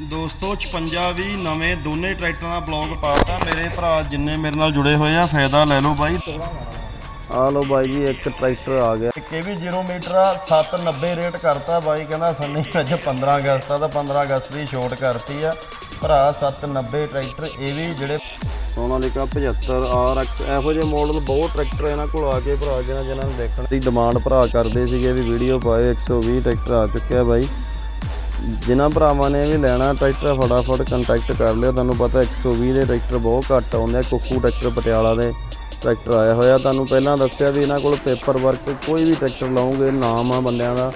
ਦੋਸਤੋ 56 ਵੀ ਨਵੇਂ ਦੋਨੇ ਟਰੈਕਟਰਾਂ ਦਾ ਬਲੌਗ ਪਾਤਾ। ਮੇਰੇ ਭਰਾ ਜਿੰਨੇ ਮੇਰੇ ਨਾਲ ਜੁੜੇ ਹੋਏ ਆ ਫਾਇਦਾ ਲੈ ਲਓ ਬਾਈ। ਆ ਲਓ ਬਾਈ ਜੀ ਇੱਕ ਟਰੈਕਟਰ ਆ ਗਿਆ। ਇੱਕ ਇਹ ਵੀ 0 ਮੀਟਰ ਆ 790 ਰੇਟ ਕਰਤਾ ਬਾਈ ਕਹਿੰਦਾ ਸੰਨੀ ਅੱਜ 15 ਅਗਸਤ ਆ ਤਾਂ 15 ਅਗਸਤ ਦੀ ਛੋਟ ਕਰਤੀ ਆ। ਭਰਾ 790 ਟਰੈਕਟਰ ਇਹ ਵੀ ਜਿਹੜੇ ਸੋਨਾਲੀਕਾ 75 RX ਇਹੋ ਜਿਹੇ ਮਾਡਲ ਬਹੁਤ ਟਰੈਕਟਰ ਇਹਨਾਂ ਕੋਲ ਆ ਕੇ ਭਰਾ ਜਿਹਨਾਂ ਜਿਹਨਾਂ ਨੂੰ ਦੇਖਣ ਦੀ ਡਿਮਾਂਡ ਭਰਾ ਕਰਦੇ ਸੀਗੇ ਵੀ ਵੀਡੀਓ ਪਾਏ 120 ਟਰੈਕਟਰ ਆ ਚੁੱਕਿਆ ਬਾਈ। ਜਿਨ੍ਹਾਂ ਭਰਾਵਾਂ ਨੇ ਵੀ ਲੈਣਾ, ਟਰੈਕਟਰ ਫਟਾਫਟ ਕੰਟੈਕਟ ਕਰ ਲਿਓ। ਤੁਹਾਨੂੰ ਪਤਾ 120 ਦੇ ਟਰੈਕਟਰ ਬਹੁਤ ਘੱਟ ਆਉਂਦੇ ਆ। ਕੁੱਕੂ ਟਰੈਕਟਰ ਪਟਿਆਲਾ ਦੇ ਟਰੈਕਟਰ ਆਇਆ ਹੋਇਆ। ਤੁਹਾਨੂੰ ਪਹਿਲਾਂ ਦੱਸਿਆ ਵੀ ਇਹਨਾਂ ਕੋਲ ਪੇਪਰ ਵਰਕ ਕੋਈ ਵੀ ਟਰੈਕਟਰ ਲਾਉਂਗੇ ਨਾਮ ਆ ਬੰਦਿਆਂ ਦਾ।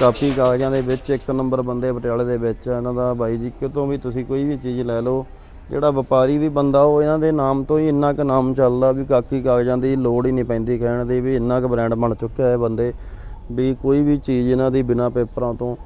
ਕਾਪੀ ਕਾਗਜ਼ਾਂ ਦੇ ਵਿੱਚ, ਇੱਕ ਨੰਬਰ ਬੰਦੇ ਪਟਿਆਲੇ ਦੇ ਵਿੱਚ ਆ ਇਹਨਾਂ ਦਾ। ਬਾਈ ਜੀ, ਕਿਤੋਂ ਵੀ ਤੁਸੀਂ ਕੋਈ ਵੀ ਚੀਜ਼ ਲੈ ਲਓ, ਜਿਹੜਾ ਵਪਾਰੀ ਵੀ ਬੰਦਾ ਉਹ ਇਹਨਾਂ ਦੇ ਨਾਮ ਤੋਂ ਹੀ ਇੰਨਾ ਕੁ ਨਾਮ ਚੱਲਦਾ ਵੀ ਕਾਕੀ ਕਾਗਜ਼ਾਂ ਦੀ ਲੋੜ ਹੀ ਨਹੀਂ ਪੈਂਦੀ ਕਹਿਣ ਦੀ ਵੀ ਇੰਨਾ ਕੁ ਬ੍ਰਾਂਡ ਬਣ ਚੁੱਕਿਆ ਹੈ ਬੰਦੇ। ਵੀ ਕੋਈ ਵੀ ਚੀਜ਼ ਇਹਨਾਂ ਦੀ ਬਿਨਾ ਪੇਪਰਾਂ ਤੋਂ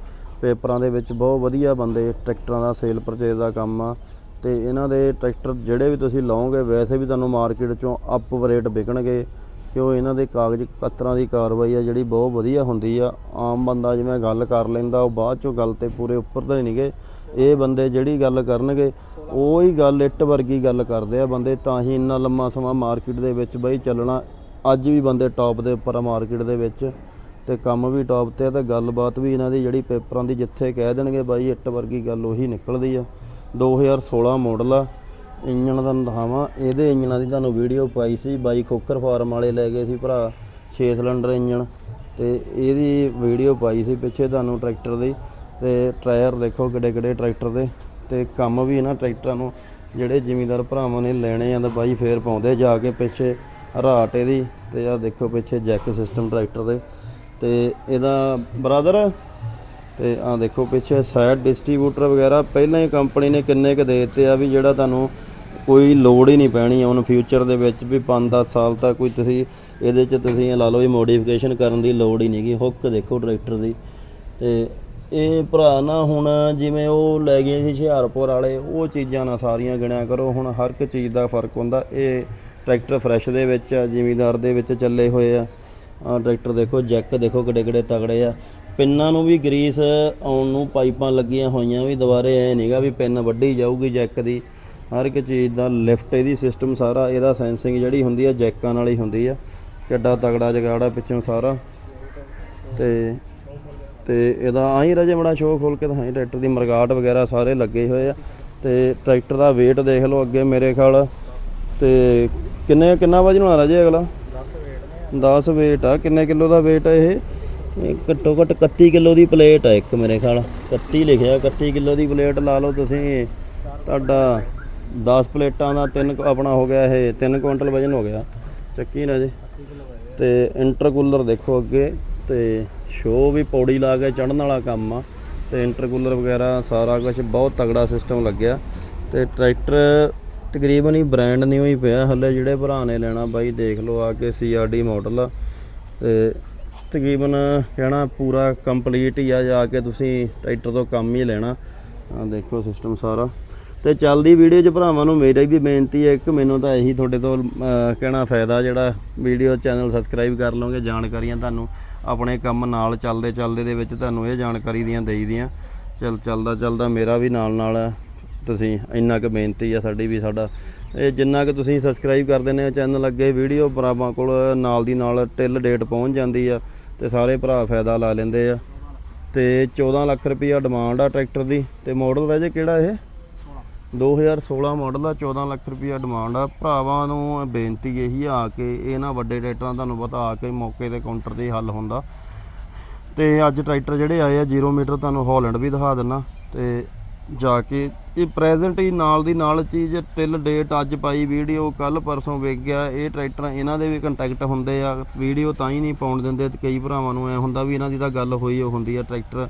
ਪੇਪਰਾਂ ਦੇ ਵਿੱਚ ਬਹੁਤ ਵਧੀਆ ਬੰਦੇ, ਟਰੈਕਟਰਾਂ ਦਾ ਸੇਲ ਪਰਚੇਜ਼ ਦਾ ਕੰਮ ਆ। ਤੇ ਇਹਨਾਂ ਦੇ ਟਰੈਕਟਰ ਜਿਹੜੇ ਵੀ ਤੁਸੀਂ ਲਓਗੇ, ਵੈਸੇ ਵੀ ਤੁਹਾਨੂੰ ਮਾਰਕੀਟ ਚੋਂ ਅਪ ਰੇਟ ਵਿਕਣਗੇ। ਕਿਉਂ ਇਹਨਾਂ ਦੇ ਕਾਗਜ਼ ਪੱਤਰਾਂ ਦੀ ਕਾਰਵਾਈ ਆ, ਜਿਹੜੀ ਬਹੁਤ ਵਧੀਆ ਹੁੰਦੀ ਆ। ਆਮ ਬੰਦਾ ਜਿਵੇਂ ਗੱਲ ਕਰ ਲੈਂਦਾ, ਉਹ ਬਾਅਦ ਚੋਂ ਗੱਲ ਤੇ ਪੂਰੇ ਉੱਪਰ ਤਾਂ ਨਹੀਂਗੇ ਇਹ ਬੰਦੇ ਜਿਹੜੀ ਗੱਲ ਕਰਨਗੇ, ਉਹ ਹੀ ਗੱਲ ਇੱਟ ਵਰਗੀ ਗੱਲ ਕਰਦੇ ਆ ਬੰਦੇ। ਤਾਂ ਹੀ ਇੰਨਾ ਲੰਮਾ ਸਮਾਂ ਮਾਰਕੀਟ ਦੇ ਵਿੱਚ ਬਈ ਚੱਲਣਾ, ਅੱਜ ਵੀ ਬੰਦੇ ਟੌਪ ਦੇ ਉੱਪਰ ਆ ਮਾਰਕੀਟ ਦੇ ਵਿੱਚ। ਤੇ ਕੰਮ ਵੀ ਟੌਪ ਤੇ ਆ ਤੇ ਗੱਲਬਾਤ ਵੀ ਇਹਨਾਂ ਦੀ ਜਿਹੜੀ ਪੇਪਰਾਂ ਦੀ ਜਿੱਥੇ ਕਹਿ ਦੇਣਗੇ ਬਾਈ, ਇੱਟ ਵਰਗੀ ਗੱਲ ਉਹੀ ਨਿਕਲਦੀ ਆ। 2016 ਮਾਡਲ ਆ, ਇੰਜਣ ਦਾ ਦਿਖਾਵਾਂ। ਇਹਦੇ ਇੰਜਣਾਂ ਦੀ ਤੁਹਾਨੂੰ ਵੀਡੀਓ ਪਾਈ ਸੀ, ਬਾਈ ਖੋਕਰ ਫਾਰਮ ਵਾਲੇ ਲੈ ਗਏ ਸੀ ਭਰਾ 6 ਸਿਲੰਡਰ ਇੰਜਣ। ਤੇ ਇਹਦੀ ਵੀਡੀਓ ਪਾਈ ਸੀ ਪਿੱਛੇ ਤੁਹਾਨੂੰ ਟਰੈਕਟਰ ਦੀ, ਤੇ ਟਾਇਰ ਦੇਖੋ ਕਿੱਡੇ ਕਿੱਡੇ ਟਰੈਕਟਰ ਦੇ। ਤੇ ਕੰਮ ਵੀ ਇਹਨਾਂ ਟਰੈਕਟਰਾਂ ਨੂੰ, ਜਿਹੜੇ ਜ਼ਿਮੀਂਦਾਰ ਭਰਾਵਾਂ ਨੇ ਲੈਣੇ ਆ ਤਾਂ ਬਾਈ ਫੇਰ ਪਾਉਂਦੇ ਜਾ ਕੇ ਪਿੱਛੇ ਰਾਟ ਇਹਦੀ। ਤੇ ਆ ਦੇਖੋ ਪਿੱਛੇ ਜੈਕ ਸਿਸਟਮ ਟਰੈਕਟਰ ਦੇ। ਤੇ ਇਹਦਾ ਬ੍ਰਦਰ, ਤੇ ਆ ਦੇਖੋ ਪਿੱਛੇ ਸਾਈਡ ਡਿਸਟ੍ਰੀਬਿਊਟਰ ਵਗੈਰਾ, ਪਹਿਲਾਂ ਹੀ ਕੰਪਨੀ ਨੇ ਕਿੰਨੇ ਕ ਦੇ ਦਿੱਤੇ ਆ ਵੀ ਜਿਹੜਾ ਤੁਹਾਨੂੰ ਕੋਈ ਲੋੜ ਹੀ ਨਹੀਂ ਪੈਣੀ ਹੁਣ ਫਿਊਚਰ ਦੇ ਵਿੱਚ ਵੀ 5-10 ਸਾਲ ਤੱਕ ਕੋਈ ਤੁਸੀਂ ਇਹਦੇ 'ਚ ਤੁਸੀਂ ਲਾ ਲਓ ਵੀ ਮੋਡੀਫਿਕੇਸ਼ਨ ਕਰਨ ਦੀ ਲੋੜ ਹੀ ਨਹੀਂਗੀ ਹੁੱਕ ਦੇਖੋ ਟਰੈਕਟਰ ਦੀ। ਤੇ ਇਹ ਭਰਾ ਨਾ ਹੁਣ ਜਿਵੇਂ ਉਹ ਲੈ ਗਏ ਸੀ ਹੁਸ਼ਿਆਰਪੁਰ ਵਾਲੇ, ਉਹ ਚੀਜ਼ਾਂ ਨਾ ਸਾਰੀਆਂ ਗਿਣਿਆ ਕਰੋ, ਹੁਣ ਹਰ ਇੱਕ ਚੀਜ਼ ਦਾ ਫ਼ਰਕ ਹੁੰਦਾ। ਇਹ ਟਰੈਕਟਰ ਫਰੈਸ਼ ਦੇ ਵਿੱਚ ਆ, ਜ਼ਿਮੀਦਾਰ ਦੇ ਵਿੱਚ ਚੱਲੇ ਹੋਏ ਆ। ਆ ਟਰੈਕਟਰ ਦੇਖੋ, ਜੈਕ ਦੇਖੋ ਕਿੱਡੇ ਕਿੱਡੇ ਤਗੜੇ ਆ। ਪਿੰਨਾਂ ਨੂੰ ਵੀ ਗਰੀਸ ਆਉਣ ਨੂੰ ਪਾਈਪਾਂ ਲੱਗੀਆਂ ਹੋਈਆਂ ਵੀ, ਦੁਬਾਰੇ ਐ ਨਹੀਂਗਾ ਵੀ ਪਿੰਨ ਵੱਢੀ ਜਾਊਗੀ ਜੈਕ ਦੀ। ਹਰ ਇੱਕ ਚੀਜ਼ ਦਾ ਲਿਫਟ, ਇਹਦੀ ਸਿਸਟਮ ਸਾਰਾ, ਇਹਦਾ ਸੈਂਸਿੰਗ ਜਿਹੜੀ ਹੁੰਦੀ ਆ, ਜੈਕਾਂ ਨਾਲ ਹੀ ਹੁੰਦੀ ਆ। ਕਿੱਡਾ ਤਗੜਾ ਜਗਾੜਾ ਪਿੱਛੋਂ ਸਾਰਾ। ਤੇ ਤੇ ਇਹਦਾ ਆਹੀ ਰਜੇ ਬੜਾ ਸ਼ੋਅ ਖੋਲ ਕੇ ਤਾਂ ਦਿਖਾਈ, ਟਰੈਕਟਰ ਦੀ ਮਰਗਾਟ ਵਗੈਰਾ ਸਾਰੇ ਲੱਗੇ ਹੋਏ ਆ। ਤੇ ਟਰੈਕਟਰ ਦਾ weight ਦੇਖ ਲਓ ਅੱਗੇ ਮੇਰੇ ਖਿਆਲ। ਤੇ ਕਿੰਨੇ, ਕਿੰਨਾ ਵਜਨ ਹੋਣਾ ਰਜੇ ਅਗਲਾ? 10 weight ਆ। ਕਿੰਨੇ ਕਿਲੋ ਦਾ weight ਆ ਇਹ? ਘੱਟੋ ਘੱਟ 31 ਕਿਲੋ ਦੀ ਪਲੇਟ ਆ ਇੱਕ ਮੇਰੇ ਖਿਆਲ। 31 ਲਿਖਿਆ 31 ਕਿਲੋ ਦੀ ਪਲੇਟ ਲਾ ਲਓ ਤੁਸੀਂ। ਤੁਹਾਡਾ 10 ਪਲੇਟਾਂ ਦਾ ਤਿੰਨ ਆਪਣਾ ਹੋ ਗਿਆ ਇਹ 3 ਕੁਇੰਟਲ ਵਜਨ ਹੋ ਗਿਆ। ਚੱਕੀ ਨਾ ਜੀ। ਤੇ ਇੰਟਰਕੂਲਰ ਦੇਖੋ ਅੱਗੇ, ਤੇ ਸ਼ੋ ਵੀ ਪੌੜੀ ਲਾ ਕੇ ਚੜਨ ਵਾਲਾ ਕੰਮ ਆ। ਤੇ ਇੰਟਰਕੂਲਰ ਵਗੈਰਾ ਸਾਰਾ ਕੁਝ ਬਹੁਤ ਤਗੜਾ ਸਿਸਟਮ ਲੱਗਿਆ। ਤੇ ਟਰੈਕਟਰ ਤਕਰੀਬਨ ਹੀ ਬ੍ਰਾਂਡ ਨਿਊ ਹੀ ਪਿਆ ਹੱਲੇ, ਜਿਹੜੇ ਭਰਾ ਨੇ ਲੈਣਾ ਬਾਈ, ਦੇਖ ਲਓ ਆ ਕੇ ਸੀਆਰਡੀ ਮਾਡਲ ਆ। ਤੇ ਤਕਰੀਬਨ ਕਹਿਣਾ ਪੂਰਾ ਕੰਪਲੀਟ ਹੀ ਆ, ਜਾ ਕੇ ਤੁਸੀਂ ਟਰੈਕਟਰ ਤੋਂ ਕੰਮ ਹੀ ਲੈਣਾ। ਆ ਦੇਖੋ ਸਿਸਟਮ ਸਾਰਾ। ਤੇ ਚੱਲਦੀ ਵੀਡੀਓ 'ਚ ਭਰਾਵਾਂ ਨੂੰ ਮੇਰੀ ਵੀ ਬੇਨਤੀ ਹੈ ਇੱਕ ਮੈਨੂੰ ਤਾਂ ਇਹੀ ਤੁਹਾਡੇ ਤੋਂ ਕਹਿਣਾ ਫਾਇਦਾ ਜਿਹੜਾ ਵੀਡੀਓ ਚੈਨਲ ਸਬਸਕ੍ਰਾਈਬ ਕਰ ਲਓਗੇ, ਜਾਣਕਾਰੀਆਂ ਤੁਹਾਨੂੰ ਆਪਣੇ ਕੰਮ ਨਾਲ ਚੱਲਦੇ ਚੱਲਦੇ ਦੇ ਵਿੱਚ ਤੁਹਾਨੂੰ ਇਹ ਜਾਣਕਾਰੀ ਦੀਆਂ ਦੇਈਦੀਆਂ। ਚੱਲ ਚੱਲਦਾ ਚੱਲਦਾ ਮੇਰਾ ਵੀ ਨਾਲ ਨਾਲ ਤੁਸੀਂ ਇੰਨਾ ਕੁ ਬੇਨਤੀ ਆ ਸਾਡੀ ਵੀ ਸਾਡਾ ਇਹ ਜਿੰਨਾ ਕੁ ਤੁਸੀਂ ਸਬਸਕ੍ਰਾਈਬ ਕਰ ਦਿੰਦੇ ਹੋ ਚੈਨਲ ਅੱਗੇ ਵੀਡੀਓ ਭਰਾਵਾਂ ਕੋਲ ਨਾਲ ਦੀ ਨਾਲ ਟਿਲ ਡੇਟ ਪਹੁੰਚ ਜਾਂਦੀ ਆ ਤੇ ਸਾਰੇ ਭਰਾ ਫਾਇਦਾ ਲਾ ਲੈਂਦੇ ਆ। ਤੇ 14 ਲੱਖ ਰੁਪਈਆ ਡਿਮਾਂਡ ਆ ਟਰੈਕਟਰ ਦੀ ਤੇ ਮਾਡਲ ਰਾਜੇ ਕਿਹੜਾ ਇਹ? 2016 ਮਾਡਲ ਆ 14 ਲੱਖ ਰੁਪਈਆ ਡਿਮਾਂਡ ਆ। ਭਰਾਵਾਂ ਨੂੰ ਬੇਨਤੀ ਇਹੀ ਆ ਕਿ ਇਹਨਾਂ ਵੱਡੇ ਟਰੈਕਟਰਾਂ ਤੁਹਾਨੂੰ ਪਤਾ ਆ ਕੇ ਮੌਕੇ ਤੇ ਕਾਊਂਟਰ ਤੇ ਹੱਲ ਹੁੰਦਾ। ਤੇ ਅੱਜ ਟਰੈਕਟਰ ਜਿਹੜੇ ਆਏ ਆ 0 ਮੀਟਰ ਤੁਹਾਨੂੰ ਹਾਲੈਂਡ ਵੀ ਦਿਖਾ ਦਿੰਨਾ। ਤੇ ਜਾ ਕੇ ਇਹ ਪ੍ਰੈਜ਼ੈਂਟ ਹੀ ਨਾਲ ਦੀ ਨਾਲ ਚੀਜ਼ ਟਿਲ ਡੇਟ ਅੱਜ ਪਾਈ ਵੀਡੀਓ ਕੱਲ ਪਰਸੋਂ ਵੇਖ ਗਿਆ, ਇਹ ਟਰੈਕਟਰ ਇਹਨਾਂ ਦੇ ਵੀ ਕੰਟੈਕਟ ਹੁੰਦੇ ਆ ਵੀਡੀਓ ਤਾਂ ਹੀ ਨਹੀਂ ਪਾਉਣ ਦਿੰਦੇ, ਤੇ ਕਈ ਭਰਾਵਾਂ ਨੂੰ ਐ ਹੁੰਦਾ ਵੀ ਇਹਨਾਂ ਦੀ ਤਾਂ ਗੱਲ ਹੋਈ ਉਹ ਹੁੰਦੀ ਆ ਟਰੈਕਟਰ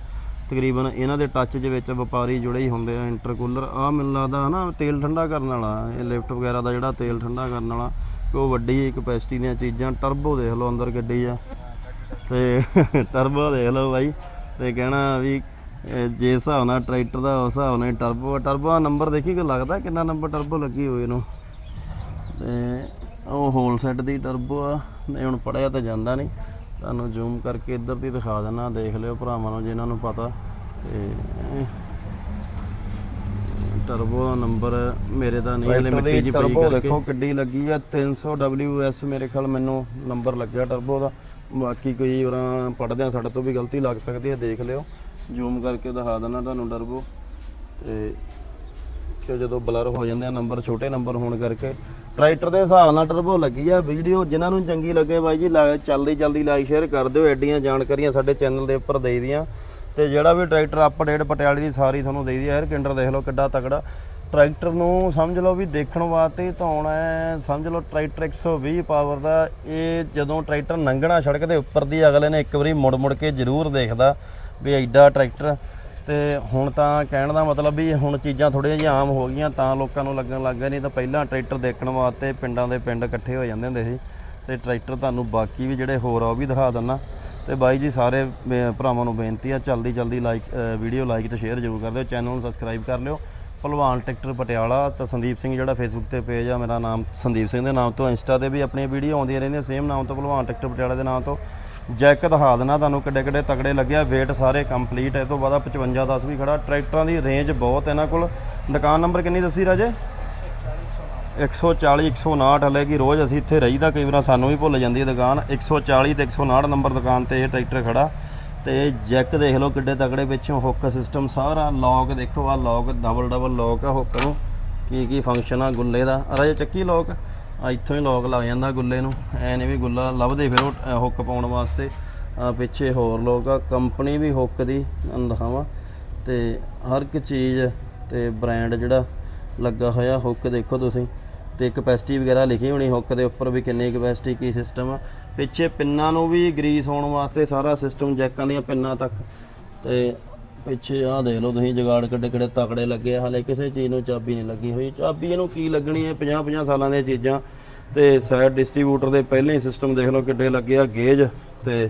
ਤਕਰੀਬਨ ਇਹਨਾਂ ਦੇ ਟੱਚ ਦੇ ਵਿੱਚ ਵਪਾਰੀ ਜੁੜੇ ਹੀ ਹੁੰਦੇ ਆ ਇੰਟਰਕੂਲਰ ਆ ਮੈਨੂੰ ਲੱਗਦਾ ਹਨਾ ਤੇਲ ਠੰਡਾ ਕਰਨ ਵਾਲਾ, ਇਹ ਲਿਫਟ ਵਗੈਰਾ ਦਾ ਜਿਹੜਾ ਤੇਲ ਠੰਡਾ ਕਰਨ ਵਾਲਾ, ਕਿ ਉਹ ਵੱਡੀ ਕਪੈਸਿਟੀ ਦੀਆਂ ਚੀਜ਼ਾਂ ਟਰਬੋ ਦੇਖ ਲਓ ਅੰਦਰ ਗੱਡੀ ਆ, ਤੇ ਟਰਬੋ ਦੇਖ ਲਓ ਬਾਈ, ਤੇ ਕਹਿਣਾ ਵੀ ਇਹ ਜੇ ਹਿਸਾਬ ਨਾਲ ਟਰੈਕਟਰ ਦਾ ਉਸ ਹਿਸਾਬ ਨਾਲ ਟਰਬੋ ਟਰਬੋ ਦਾ ਨੰਬਰ ਦੇਖੀ ਕਿ ਲੱਗਦਾ ਕਿੰਨਾ ਨੰਬਰ ਟਰਬੋ ਲੱਗੀ ਹੋਈ ਇਹਨੂੰ? ਤੇ ਉਹ ਹੋਲ ਸੈੱਟ ਦੀ ਟਰਬੋ ਆ ਨਹੀਂ ਹੁਣ ਪੜਿਆ ਤਾਂ ਜਾਂਦਾ ਨਹੀਂ। ਤੁਹਾਨੂੰ ਜ਼ੂਮ ਕਰਕੇ ਇੱਧਰ ਦੀ ਦਿਖਾ ਦਿੰਦਾ ਦੇਖ ਲਿਓ ਭਰਾਵਾਂ ਨੂੰ ਜਿਨ੍ਹਾਂ ਨੂੰ ਪਤਾ। ਤੇ ਟਰਬੋ ਦਾ ਨੰਬਰ ਮੇਰੇ ਦਾ ਨਹੀਂ ਹਲੇ ਮਿੱਟੀ ਜੀ ਪਈ ਟਰਬੋ ਕਰਕੇ। ਦੇਖੋ ਕਿੱਡੀ ਲੱਗੀ ਆ 300 WS ਮੇਰੇ ਖਿਆਲ ਮੈਨੂੰ ਨੰਬਰ ਲੱਗਿਆ ਟਰਬੋ ਦਾ। ਬਾਕੀ ਕੋਈ ਉਹਨਾਂ ਪੜਦੇ ਆ ਸਾਡੇ ਤੋਂ ਵੀ ਗਲਤੀ ਲੱਗ ਸਕਦੀ ਹੈ ਦੇਖ ਲਿਓ। ਜ਼ੂਮ ਕਰਕੇ ਦਿਖਾ ਦਿੰਦਾ, ਤੁਹਾਨੂੰ ਟਰਬੋ ਤੇ ਕਿ ਜਦੋਂ ਬਲਰ ਹੋ ਜਾਂਦੇ ਆ, ਨੰਬਰ ਛੋਟੇ ਨੰਬਰ ਹੋਣ ਕਰਕੇ। ਟਰੈਕਟਰ ਦੇ ਹਿਸਾਬ ਨਾਲ ਟਰਬੋ ਲੱਗੀ ਆ ਵੀਡੀਓ, ਜਿਨ੍ਹਾਂ ਨੂੰ ਚੰਗੀ ਲੱਗੇ ਬਾਈ ਜੀ, ਲਾ- ਜਲਦੀ ਜਲਦੀ ਲਾਈਕ ਸ਼ੇਅਰ ਕਰ ਦਿਓ, ਐਡੀਆਂ ਜਾਣਕਾਰੀਆਂ ਸਾਡੇ ਚੈਨਲ ਦੇ ਉੱਪਰ ਦੇ ਦੀਆਂ। ਤੇ ਜਿਹੜਾ ਵੀ ਟਰੈਕਟਰ ਅਪਡੇਟ ਪਟਿਆਲੇ ਦੀ ਸਾਰੀ ਤੁਹਾਨੂੰ ਦੇਈ ਦੀ ਯਾਰ ਕਿੰਡਰ ਦੇਖ ਲਓ ਕਿੱਡਾ ਤਕੜਾ। ਟਰੈਕਟਰ ਨੂੰ ਸਮਝ ਲਓ ਵੀ ਦੇਖਣ ਵਾਸਤੇ ਤਾਂ ਆਉਣਾ ਹੈ ਸਮਝ ਲਓ ਟਰੈਕਟਰ 120 ਪਾਵਰ ਦਾ, ਇਹ ਜਦੋਂ ਟਰੈਕਟਰ ਲੰਘਣਾ ਸੜਕ ਦੇ ਉੱਪਰ ਦੀ, ਅਗਲੇ ਨੇ ਇੱਕ ਵਾਰੀ ਮੁੜ ਮੁੜ ਕੇ ਜ਼ਰੂਰ ਦੇਖਦਾ। ਵੀ ਐਡਾ ਟਰੈਕਟਰ ਤੇ ਹੁਣ ਤਾਂ ਕਹਿਣ ਦਾ ਮਤਲਬ ਵੀ ਹੁਣ ਚੀਜ਼ਾਂ ਥੋੜ੍ਹੀਆਂ ਜਿਹੀਆਂ ਆਮ ਹੋ ਗਈਆਂ, ਤਾਂ ਲੋਕਾਂ ਨੂੰ ਲੱਗਣ ਲੱਗ ਗਿਆ, ਨਹੀਂ ਤਾਂ ਪਹਿਲਾਂ ਟਰੈਕਟਰ ਦੇਖਣ ਵਾਸਤੇ ਪਿੰਡਾਂ ਦੇ ਪਿੰਡ ਇਕੱਠੇ ਹੋ ਜਾਂਦੇ ਹੁੰਦੇ ਸੀ। ਤੇ ਟਰੈਕਟਰ ਤੁਹਾਨੂੰ ਬਾਕੀ ਵੀ ਜਿਹੜੇ ਹੋਰ ਆ, ਉਹ ਵੀ ਦਿਖਾ ਦਿੰਨਾ ਤੇ ਬਾਈ ਜੀ ਸਾਰੇ ਭਰਾਵਾਂ ਨੂੰ ਬੇਨਤੀ ਆ, ਜਲਦੀ ਜਲਦੀ ਲਾਈਕ ਵੀਡੀਓ ਲਾਈਕ ਤੇ ਸ਼ੇਅਰ ਜ਼ਰੂਰ ਕਰ ਦਿਓ, ਚੈਨਲ ਨੂੰ ਸਬਸਕ੍ਰਾਈਬ ਕਰ ਲਿਓ। ਭਲਵਾਨ ਟਰੈਕਟਰ ਪਟਿਆਲਾ, ਤਾਂ ਸੰਦੀਪ ਸਿੰਘ ਜਿਹੜਾ ਫੇਸਬੁੱਕ ਤੇ ਪੇਜ ਆ, ਮੇਰਾ ਨਾਮ ਸੰਦੀਪ ਸਿੰਘ ਦੇ ਨਾਮ ਤੋਂ ਇੰਸਟਾ ਤੇ ਵੀ ਆਪਣੀਆਂ ਵੀਡੀਓ ਆਉਂਦੀਆਂ ਰਹਿੰਦੀਆਂ ਸੇਮ ਨਾਮ ਤੋਂ ਭਲਵਾਨ ਟਰੈਕਟਰ ਪਟਿਆਲਾ ਦੇ ਨਾਮ ਤੋਂ। ਜੈਕ ਦਿਖਾ ਦੇਣਾ, ਤੁਹਾਨੂੰ ਕਿੱਡੇ ਕਿੱਡੇ ਤਕੜੇ ਲੱਗਿਆ, weight ਸਾਰੇ ਕੰਪਲੀਟ ਹੈ ਇਹ ਤੋਂ ਬਾਅਦ 55 10 ਵੀ ਖੜਾ, ਟਰੈਕਟਰਾਂ ਦੀ ਰੇਂਜ ਬਹੁਤ ਇਹਨਾਂ ਕੋਲ। ਦੁਕਾਨ ਨੰਬਰ ਕਿੰਨੀ ਦੱਸੀ ਰਾਜੇ? 140 159 ਹਲੇ ਕਿ ਰੋਜ਼ ਅਸੀਂ ਇੱਥੇ ਰਹੀਦਾ, ਕਈ ਵਾਰ ਸਾਨੂੰ ਵੀ ਭੁੱਲ ਜਾਂਦੀ ਹੈ ਦੁਕਾਨ। 140 ਤੇ 159 ਨੰਬਰ ਦੁਕਾਨ ਤੇ ਇਹ ਟਰੈਕਟਰ ਖੜਾ। ਤੇ ਜੈਕ ਦੇਖ ਲਓ ਕਿੱਡੇ ਤਕੜੇ ਪਿੱਛੋਂ ਹੁੱਕ ਸਿਸਟਮ ਸਾਰਾ ਲੌਕ ਦੇਖੋ ਆ ਲੌਕ ਡਬਲ ਡਬਲ ਲੌਕ ਆ ਹੁੱਕ ਨੂੰ। ਕੀ ਕੀ ਫੰਕਸ਼ਨ ਆ ਗੁੱਲੇ ਦਾ। ਰਾਜੇ ਚੱਕੀ ਲੌਕ ਆ ਇੱਥੋਂ ਹੀ ਲੋਕ ਲੱਗ ਜਾਂਦਾ ਗੁੱਲੇ ਨੂੰ। ਐ ਨਹੀਂ ਵੀ ਗੁੱਲਾ ਲੱਭਦੇ ਫਿਰ ਉਹ ਹੁੱਕ ਪਾਉਣ ਵਾਸਤੇ। ਆ ਪਿੱਛੇ ਹੋਰ ਲੋਕ ਆ, ਕੰਪਨੀ ਵੀ ਹੁੱਕ ਦੀ ਦਿਖਾਵਾਂ। ਤੇ ਹਰ ਇੱਕ ਚੀਜ਼ ਤੇ ਬ੍ਰਾਂਡ ਜਿਹੜਾ ਲੱਗਾ ਹੋਇਆ, ਹੁੱਕ ਦੇਖੋ ਤੁਸੀਂ। ਤੇ ਕਪੈਸਿਟੀ ਵਗੈਰਾ ਲਿਖੀ ਹੋਣੀ ਹੁੱਕ ਦੇ ਉੱਪਰ ਵੀ ਕਿੰਨੀ ਕਪੈਸਿਟੀ ਕੀ ਸਿਸਟਮ ਆ। ਪਿੱਛੇ ਪਿੰਨਾਂ ਨੂੰ ਵੀ ਗਰੀਸ ਹੋਣ ਵਾਸਤੇ ਸਾਰਾ ਸਿਸਟਮ ਜੈਕਾਂ ਦੀਆਂ ਪਿੰਨਾਂ ਤੱਕ। ਤੇ ਪਿੱਛੇ ਆਹ ਦੇਖ ਲਓ ਤੁਸੀਂ, ਜਗਾੜ ਕਿੱਡੇ ਕਿੱਡੇ ਤਕੜੇ ਲੱਗੇ ਆ। ਹਲੇ ਕਿਸੇ ਚੀਜ਼ ਨੂੰ ਚਾਬੀ ਨਹੀਂ ਲੱਗੀ ਹੋਈ। ਚਾਬੀ ਇਹਨੂੰ ਕੀ ਲੱਗਣੀ ਹੈ? 50 50 ਸਾਲਾਂ ਦੀਆਂ ਚੀਜ਼ਾਂ। ਤੇ ਸਾਈਡ ਡਿਸਟ੍ਰੀਬਿਊਟਰ ਦੇ ਪਹਿਲੇ ਹੀ ਸਿਸਟਮ ਦੇਖ ਲਓ ਕਿੱਡੇ ਲੱਗੇ ਆ ਗੇਜ। ਤੇ